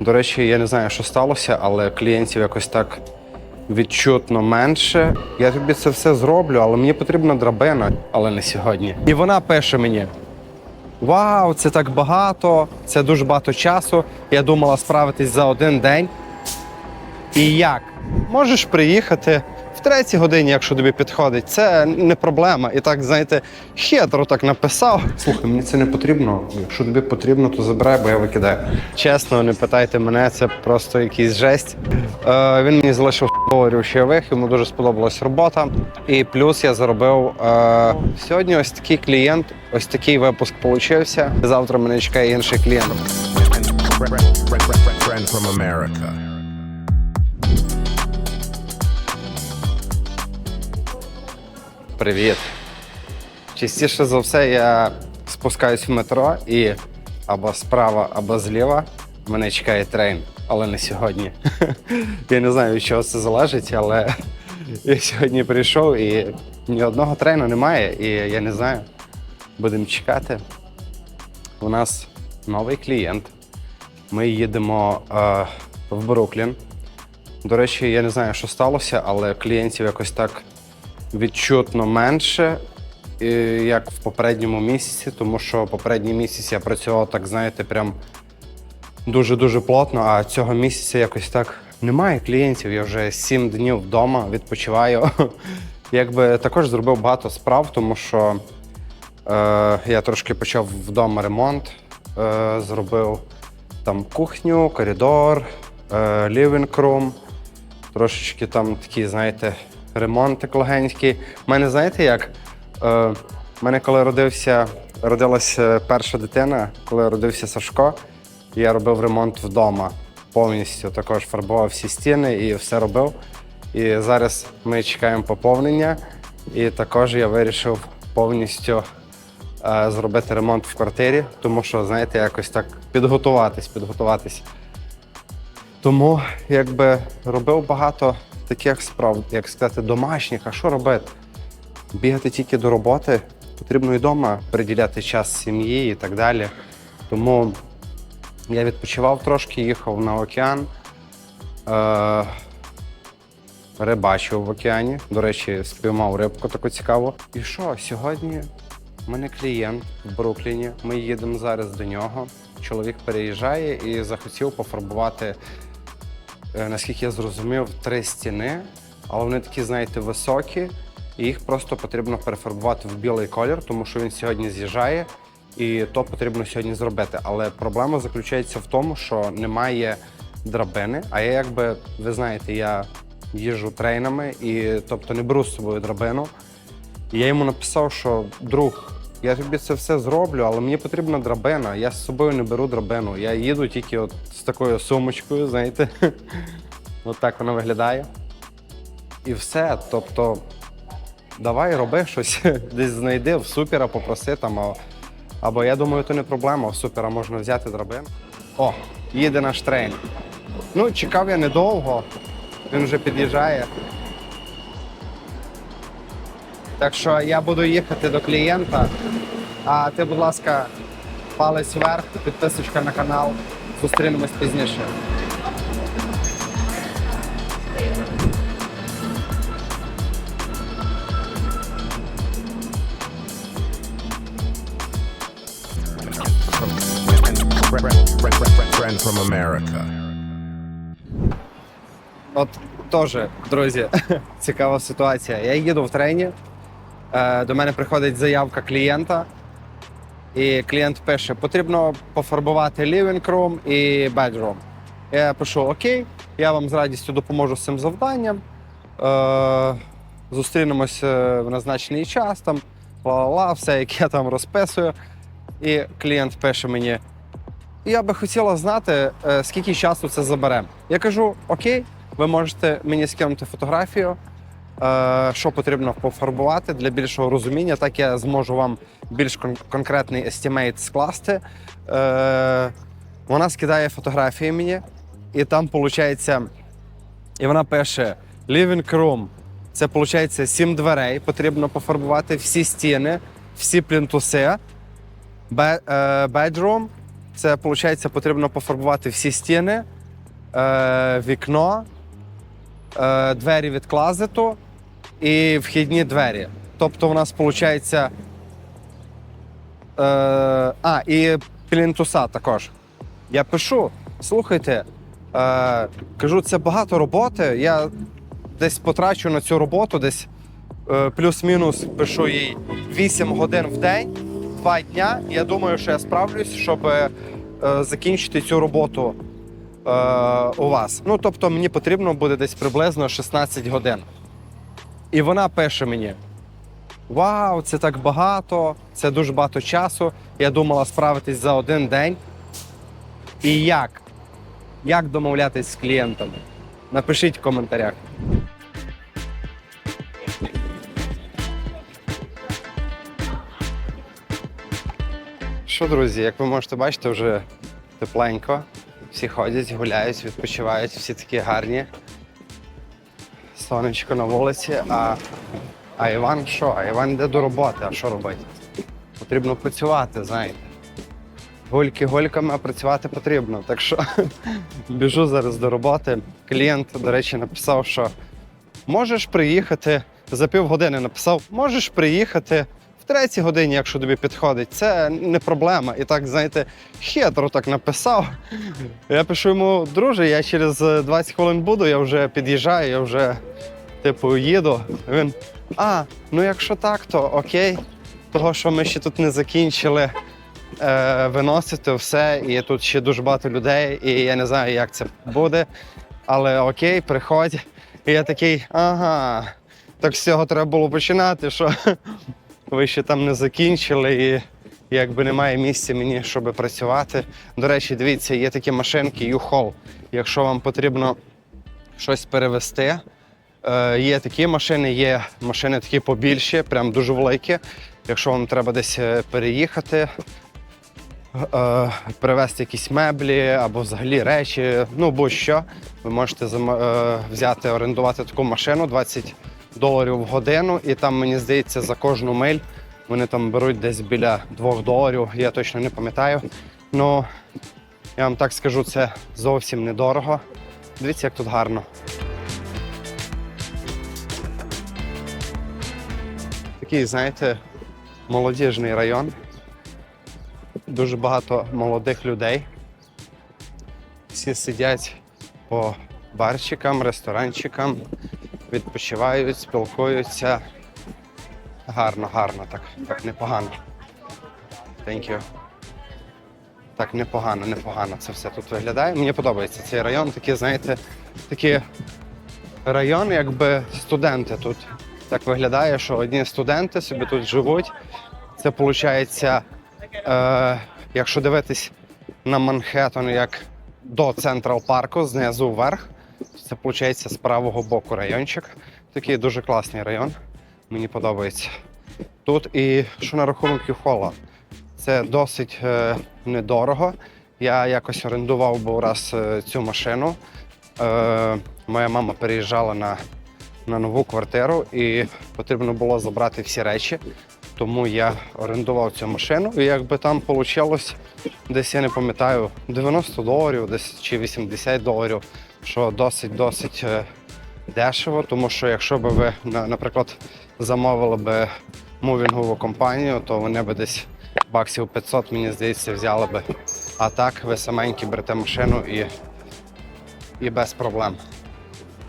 До речі, я не знаю, що сталося, але клієнтів якось так відчутно менше. Я тобі це все зроблю, але мені потрібна драбина, але не сьогодні. І вона пише мені: Вау, це так багато, це дуже багато часу. Я думала справитись за один день. І як? Можеш приїхати в третій годині, якщо тобі підходить. Це не проблема. І так, знаєте, хитро так написав. Слухай, мені це не потрібно. Якщо тобі потрібно, то забирай, бо я викидаю. Чесно, не питайте мене, це просто якийсь жесть. Е, він мені залишив доларів чайових, йому дуже сподобалась робота. І плюс я заробив е, сьогодні ось такий клієнт, ось такий випуск получився. Завтра мене чекає інший клієнт. Friend from America. Привіт. Частіше за все я спускаюсь в метро і або справа, або зліва мене чекає трейн, але не сьогодні. Я не знаю, від чого це залежить, але я сьогодні прийшов і ні одного трейну немає, і я не знаю. Будемо чекати. У нас новий клієнт. Ми їдемо е, в Бруклін. До речі, я не знаю, що сталося, але клієнтів якось так відчутно менше, е, як в попередньому місяці, тому що попередній місяць я працював так, знаєте, прям дуже-дуже плотно, а цього місяця якось так немає клієнтів. Я вже сім днів вдома відпочиваю. Якби також зробив багато справ, тому що е, я трошки почав вдома ремонт, е, зробив там кухню, коридор, е, living room, трошечки там такі, знаєте, ремонтик легенький. У мене, знаєте, як? Е, в мене коли родився, родилася перша дитина, коли родився Сашко, я робив ремонт вдома повністю. Також фарбував всі стіни і все робив. І зараз ми чекаємо поповнення. І також я вирішив повністю е, зробити ремонт в квартирі, тому що, знаєте, якось так підготуватись, підготуватись. Тому якби робив багато таких справ, як сказати, домашніх, а що робити? Бігати тільки до роботи, потрібно і вдома приділяти час сім'ї і так далі. Тому я відпочивав трошки, їхав на океан, е- рибачив в океані. До речі, спіймав рибку таку цікаву. І що, сьогодні у мене клієнт в Брукліні. Ми їдемо зараз до нього. Чоловік переїжджає і захотів пофарбувати наскільки я зрозумів, три стіни, але вони такі, знаєте, високі, і їх просто потрібно перефарбувати в білий колір, тому що він сьогодні з'їжджає, і то потрібно сьогодні зробити. Але проблема заключається в тому, що немає драбини. А я якби, ви знаєте, я їжджу трейнами і тобто не беру з собою драбину. І я йому написав, що друг, я тобі це все зроблю, але мені потрібна драбина. Я з собою не беру драбину. Я їду тільки от з такою сумочкою, знаєте. От так вона виглядає. І все. Тобто, давай роби щось, десь знайди, в супера попроси там. Або я думаю, то не проблема, в супера можна взяти драбину. О, їде наш трейн. Ну, чекав я недовго, він вже під'їжджає. Так що я буду їхати до клієнта. А ти, будь ласка, палець вверх, підписочка на канал. Зустрінемось пізніше. Friend from America. От теж, друзі, цікава ситуація. Я їду в трейні. Е, До мене приходить заявка клієнта, і клієнт пише: потрібно пофарбувати living room і bedroom. Я пишу: Окей, я вам з радістю допоможу з цим завданням. Е, Зустрінемося в назначений час, там ла-ла-ла, все, як я там розписую. І клієнт пише мені: я би хотіла знати, е, скільки часу це забере. Я кажу: Окей, ви можете мені скинути фотографію, е, що потрібно пофарбувати для більшого розуміння. Так я зможу вам більш конкретний естімейт скласти. Е, Вона скидає фотографії мені, і там виходить, і вона пише: Living room. Це виходить сім дверей. Потрібно пофарбувати всі стіни, всі плінтуси. Е, Bedroom Це виходить, потрібно пофарбувати всі стіни, е, вікно, е, двері від клазету і вхідні двері. Тобто, у нас виходить. Е, а, і плінтуса також. Я пишу, слухайте, е, кажу, це багато роботи. Я десь потрачу на цю роботу, десь е, плюс-мінус пишу їй 8 годин в день, 2 дня. Я думаю, що я справлюсь, щоб е, закінчити цю роботу е, у вас. Ну, тобто, мені потрібно буде десь приблизно 16 годин. І вона пише мені: Вау, це так багато, це дуже багато часу. Я думала справитись за один день. І як? Як домовлятись з клієнтами? Напишіть в коментарях. Що, друзі, як ви можете бачити, вже тепленько. Всі ходять, гуляють, відпочивають, всі такі гарні. Сонечко на вулиці, а, а Іван що? А Іван йде до роботи, а що робити? Потрібно працювати, знаєте. Гульки гольками, а працювати потрібно. Так що біжу зараз до роботи. Клієнт, до речі, написав, що можеш приїхати за півгодини написав, можеш приїхати третій годині, якщо тобі підходить. Це не проблема. І так, знаєте, хитро так написав. Я пишу йому, друже, я через е, 20 хвилин буду, я вже під'їжджаю, я вже типу їду. Він. А, ну якщо так, то окей. Того, що ми ще тут не закінчили е, виносити все, і тут ще дуже багато людей, і я не знаю, як це буде. Але окей, приходь. І я такий, ага, так з цього треба було починати, що ви ще там не закінчили, і якби немає місця мені, щоб працювати. До речі, дивіться, є такі машинки U-Haul. Якщо вам потрібно щось перевезти, е, є такі машини, є машини такі побільші, прям дуже великі. Якщо вам треба десь е, переїхати, е, привезти якісь меблі або взагалі речі, ну будь-що, ви можете е, взяти, орендувати таку машину 20 доларів в годину, і там, мені здається, за кожну миль вони там беруть десь біля 2 доларів, я точно не пам'ятаю. Ну, я вам так скажу, це зовсім недорого. Дивіться, як тут гарно. Такий, знаєте, молодіжний район. Дуже багато молодих людей. Всі сидять по барчикам, ресторанчикам, відпочивають, спілкуються. Гарно, гарно, так, так непогано. Thank you. Так, непогано, непогано це все тут виглядає. Мені подобається цей район. Такий, знаєте, такий район, якби студенти тут. Так виглядає, що одні студенти собі тут живуть. Це виходить, е, якщо дивитись на Манхеттен як до Централ парку, знизу вверх, це виходить з правого боку райончик. Такий дуже класний район. Мені подобається. Тут і що на рахунок Юхола, це досить е, недорого. Я якось орендував був раз е, цю машину. Е, моя мама переїжджала на, на нову квартиру і потрібно було забрати всі речі. Тому я орендував цю машину, і якби там вийшло десь, я не пам'ятаю, 90 доларів, десь чи 80 доларів, що досить-досить е, дешево, тому що якщо б ви, наприклад, замовили би мувінгову компанію, то вони б десь баксів 500, мені здається, взяли би. А так ви саменькі берете машину і, і без проблем.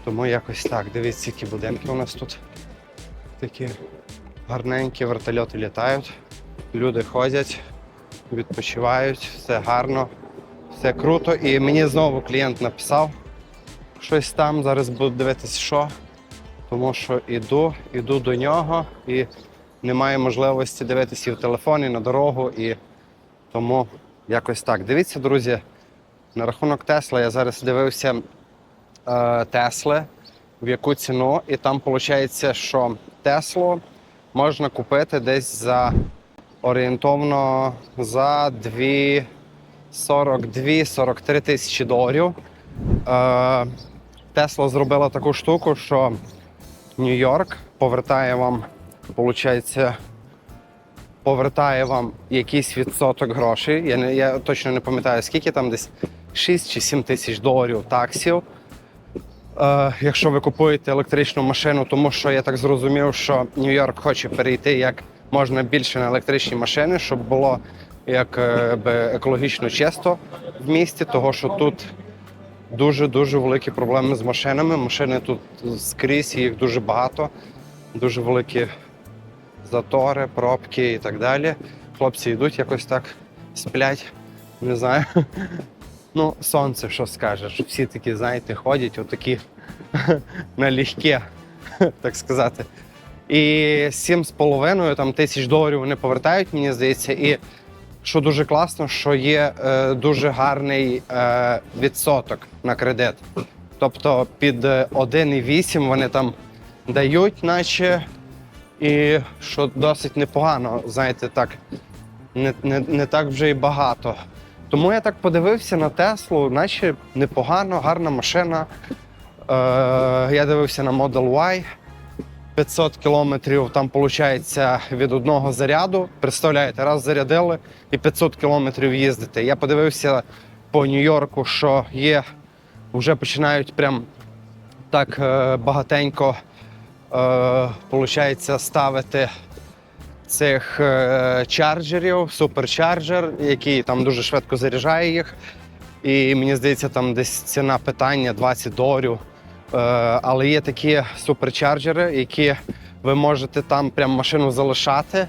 Тому якось так. Дивіться, які будинки у нас тут такі гарненькі, вертольоти літають, люди ходять, відпочивають, все гарно, все круто. І мені знову клієнт написав щось там. Зараз буду дивитися, що. Тому що іду, іду до нього і немає можливості дивитися і в телефоні на дорогу. І тому якось так. Дивіться, друзі, на рахунок Тесла я зараз дивився е, в яку ціну, і там виходить, що Теслу можна купити десь за орієнтовно за 42-43 тисячі доларів. Е, Тесла зробила таку штуку, що Нью-Йорк повертає вам, виходить, повертає вам якийсь відсоток грошей. Я, не, я точно не пам'ятаю, скільки там десь 6 чи 7 тисяч доларів таксів. Е, якщо ви купуєте електричну машину, тому що я так зрозумів, що Нью-Йорк хоче перейти як можна більше на електричні машини, щоб було як е, би, екологічно чисто в місті, того що тут дуже дуже великі проблеми з машинами. Машини тут скрізь, їх дуже багато, дуже великі затори, пробки і так далі. Хлопці йдуть якось так, сплять, не знаю. Ну, сонце, що скажеш. Всі такі, знаєте, ходять, отакі налегке, так сказати. І сім з половиною там тисяч доларів вони повертають, мені здається. І що дуже класно, що є е, дуже гарний е, відсоток на кредит. Тобто під е, 1,8 вони там дають, наче, і що досить непогано, знаєте, так, не, не, не так вже й багато. Тому я так подивився на Теслу, наче непогано, гарна машина. Е, я дивився на Model Y. 500 кілометрів там виходить від одного заряду. Представляєте, раз зарядили і 500 кілометрів їздити. Я подивився по Нью-Йорку, що є, вже починають прям так е, багатенько е, получається, ставити цих е, чарджерів, суперчарджер, який там дуже швидко заряджає їх. І мені здається, там десь ціна питання 20 доларів. Е, але є такі суперчарджери, які ви можете там прям машину залишати.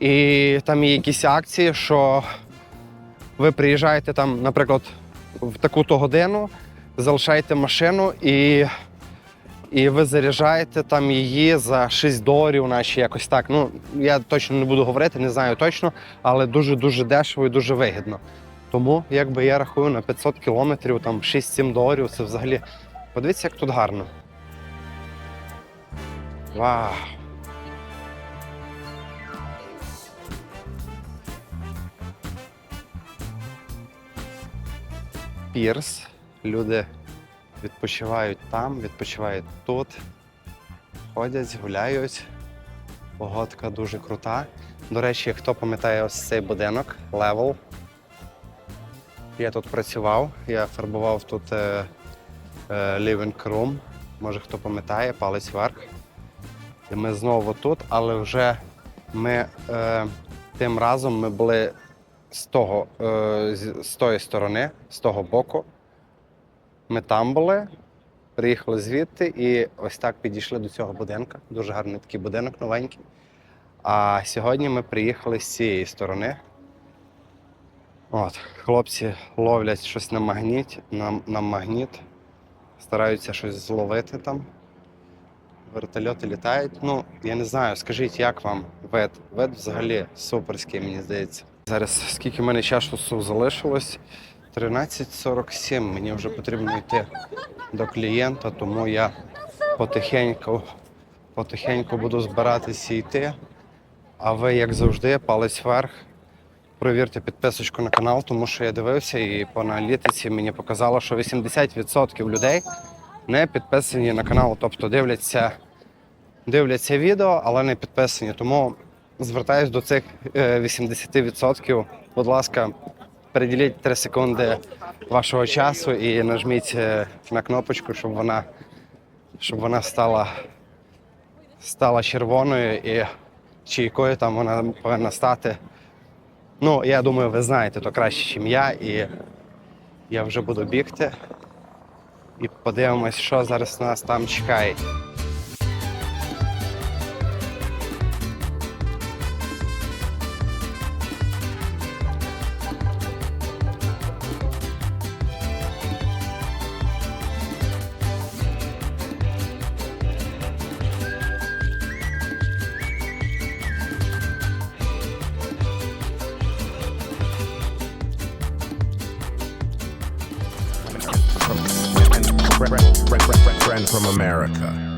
І там є якісь акції, що ви приїжджаєте там, наприклад, в таку-то годину, залишаєте машину і, і ви заряджаєте там її за 6 доларів, наче якось так. Ну, я точно не буду говорити, не знаю точно, але дуже-дуже дешево і дуже вигідно. Тому, якби я рахую на 500 кілометрів, там 6-7 доларів, це взагалі. Подивіться, як тут гарно. Вау! Пірс. Люди відпочивають там, відпочивають тут, ходять, гуляють. Погодка дуже крута. До речі, хто пам'ятає ось цей будинок, левел. Я тут працював, я фарбував тут е, living room. Може хто пам'ятає, палець вверх. І ми знову тут, але вже ми е, тим разом ми були з того, е, з тої сторони, з того боку. Ми там були, приїхали звідти і ось так підійшли до цього будинка. Дуже гарний такий будинок новенький. А сьогодні ми приїхали з цієї сторони. От, хлопці ловлять щось на магніт, на, на магніт, стараються щось зловити там. Вертольоти літають. Ну, я не знаю, скажіть, як вам вид? Вид взагалі суперський, мені здається. Зараз скільки в мене часу залишилось? 13.47. Мені вже потрібно йти до клієнта, тому я потихеньку, потихеньку буду збиратися йти. А ви, як завжди, палець вверх. Провірте підписочку на канал, тому що я дивився і по аналітиці мені показало, що 80% людей не підписані на канал, тобто дивляться, дивляться відео, але не підписані. Тому звертаюсь до цих е, 80%. Будь ласка, приділіть 3 секунди вашого часу і нажміть е, на кнопочку, щоб вона, щоб вона стала, стала червоною і чи якою там вона повинна стати. Ну, я думаю, ви знаєте то краще, ніж я, і я вже буду бігти. І подивимось, що зараз нас там чекає. friend, friend, friend, friend from America.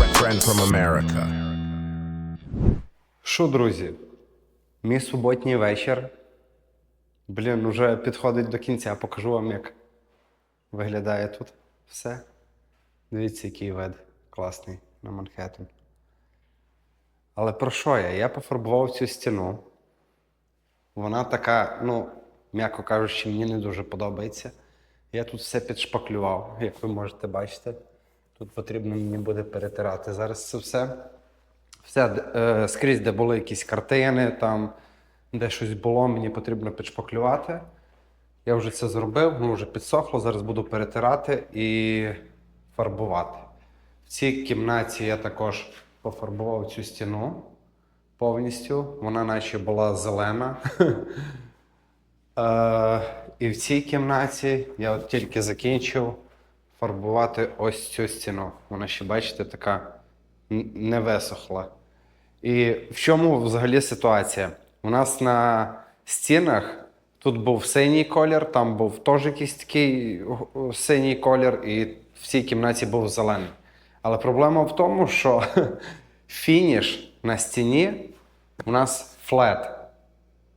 Friend, from America. Що, друзі? Мій суботній вечір. Блін, уже підходить до кінця. Покажу вам, як виглядає тут все. Дивіться, який вид класний на Манхеттен. Але про що я? Я пофарбував цю стіну. Вона така, ну, м'яко кажучи, мені не дуже подобається. Я тут все підшпаклював, як ви можете бачити. Тут потрібно мені буде перетирати зараз це все. Все е, скрізь, де були якісь картини, там, де щось було, мені потрібно підшпаклювати. Я вже це зробив, воно вже підсохло, зараз буду перетирати і фарбувати. В цій кімнаті я також пофарбував цю стіну повністю. Вона наче була зелена. Е, і в цій кімнаті я от тільки закінчив фарбувати ось цю стіну. Вона ще, бачите, така не висохла. І в чому взагалі ситуація? У нас на стінах тут був синій колір, там був теж якийсь такий синій колір, і в цій кімнаті був зелений. Але проблема в тому, що фініш на стіні у нас флет.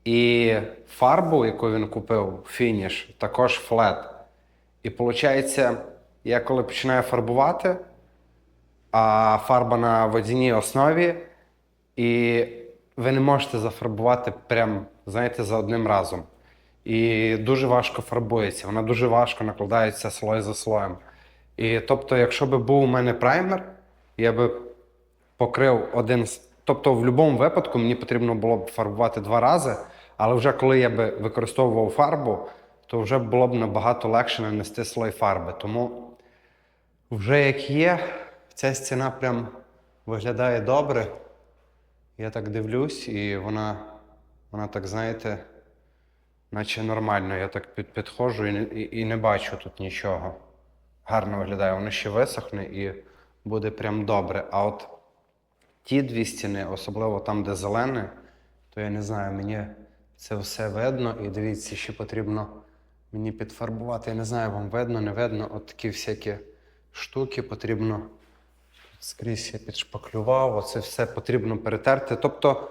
І фарбу, яку він купив, фініш, також флет. І виходить, я коли починаю фарбувати, а фарба на водяній основі, і ви не можете зафарбувати прям, знаєте, за одним разом. І дуже важко фарбується, вона дуже важко накладається слой за слоєм. І тобто, якщо би був у мене праймер, я би покрив один. з- Тобто, в будь-якому випадку мені потрібно було б фарбувати два рази, але вже коли я би використовував фарбу, то вже було б набагато легше нанести слой фарби. Тому вже як є, ця стіна прям виглядає добре. Я так дивлюсь, і вона, вона так, знаєте, наче нормально. Я так під, підходжу і і, і не бачу тут нічого. Гарно виглядає, воно ще висохне і буде прям добре. А от ті дві стіни, особливо там, де зелене, то я не знаю, мені це все видно. І дивіться, ще потрібно мені підфарбувати. Я не знаю, вам видно, не видно. От такі всякі штуки потрібно скрізь я підшпаклював, оце все потрібно перетерти. Тобто,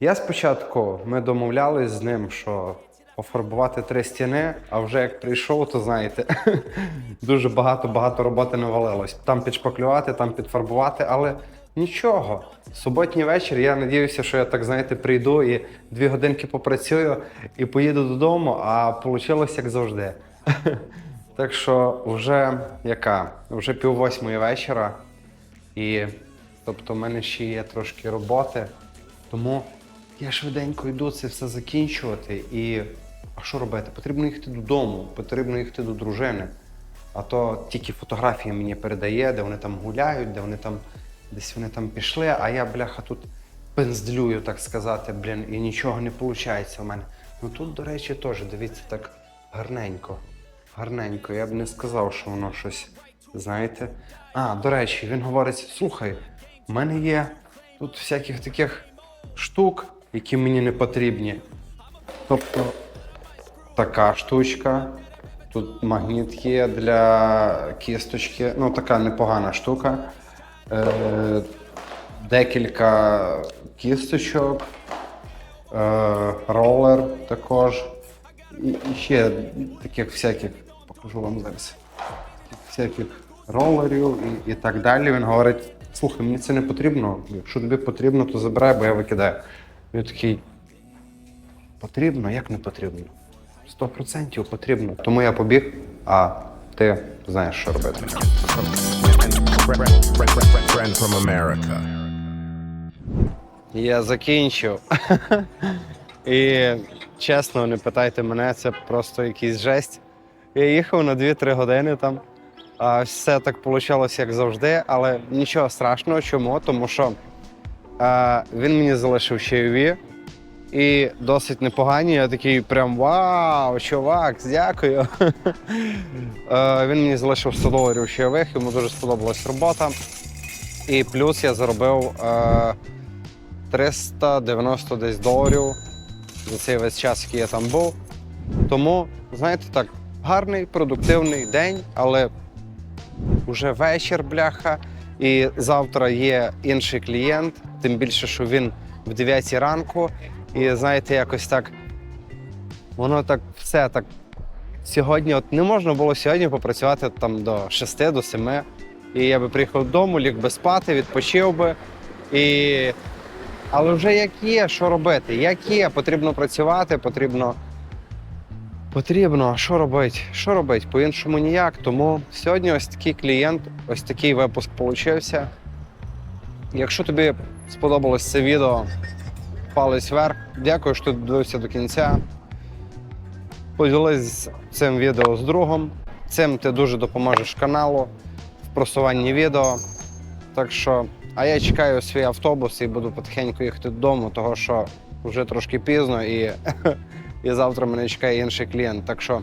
я спочатку ми домовлялись з ним, що пофарбувати три стіни, а вже як прийшов, то знаєте, дуже багато-багато роботи навалилось. Там підшпаклювати, там підфарбувати, але нічого. Суботній вечір, я надіюся, що я так, знаєте, прийду і дві годинки попрацюю і поїду додому, а вийшло як завжди. Так що вже яка? Вже пів восьмої вечора. І тобто в мене ще є трошки роботи. Тому я швиденько йду це все закінчувати. І а що робити? Потрібно їхати додому, потрібно їхати до дружини. А то тільки фотографії мені передає, де вони там гуляють, де вони там десь вони там пішли, а я, бляха, тут пенздлюю, так сказати, блін, і нічого не виходить у мене. Ну тут, до речі, теж дивіться так гарненько. Гарненько. Я б не сказав, що воно щось, знаєте. А, до речі, він говорить: слухай, у мене є тут всяких таких штук, які мені не потрібні. Тобто така штучка. Тут магніт є для кісточки. Ну, така непогана штука. Е, декілька кісточок, е, ролер також. І ще таких всяких, покажу вам зараз. Всяких ролерів і, і так далі. Він говорить: слухай, мені це не потрібно. Якщо тобі потрібно, то забирай, бо я викидаю. Він такий. Потрібно, як не потрібно? Сто процентів потрібно. Тому я побіг, а ти знаєш, що робити. Я закінчив. І чесно, не питайте мене, це просто якийсь жесть. Я їхав на 2-3 години там. Все так вийшло, як завжди, але нічого страшного. Чому? Тому що він мені залишив чайові і досить непогані. Я такий прям вау, чувак, дякую. Він мені залишив 100 доларів чайових, йому дуже сподобалась робота. І плюс я заробив е, 390 десь доларів за цей весь час, який я там був. Тому, знаєте, так, гарний, продуктивний день, але уже вечір, бляха, і завтра є інший клієнт, тим більше, що він в 9 ранку. І знаєте, якось так воно так все так. Сьогодні, от не можна було сьогодні попрацювати там до 6, до 7. І я би приїхав додому, ліг би спати, відпочив би. І... Але вже як є, що робити? Як є, потрібно працювати, потрібно. Потрібно, а що робити? Що робити? По-іншому ніяк. Тому сьогодні ось такий клієнт, ось такий випуск получився. Якщо тобі сподобалось це відео, палець вверх. Дякую, що ти дивився до кінця. Поділись цим відео з другом. Цим ти дуже допоможеш каналу в просуванні відео. Так що, а я чекаю свій автобус і буду потихеньку їхати додому, того що вже трошки пізно і, і завтра мене чекає інший клієнт. Так що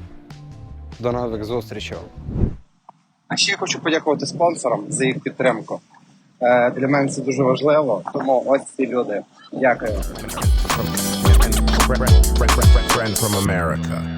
до нових зустрічей. А ще я хочу подякувати спонсорам за їх підтримку. Е, Для мене це дуже важливо, тому ось ці люди. Дякую. Friend, friend, friend, friend from America.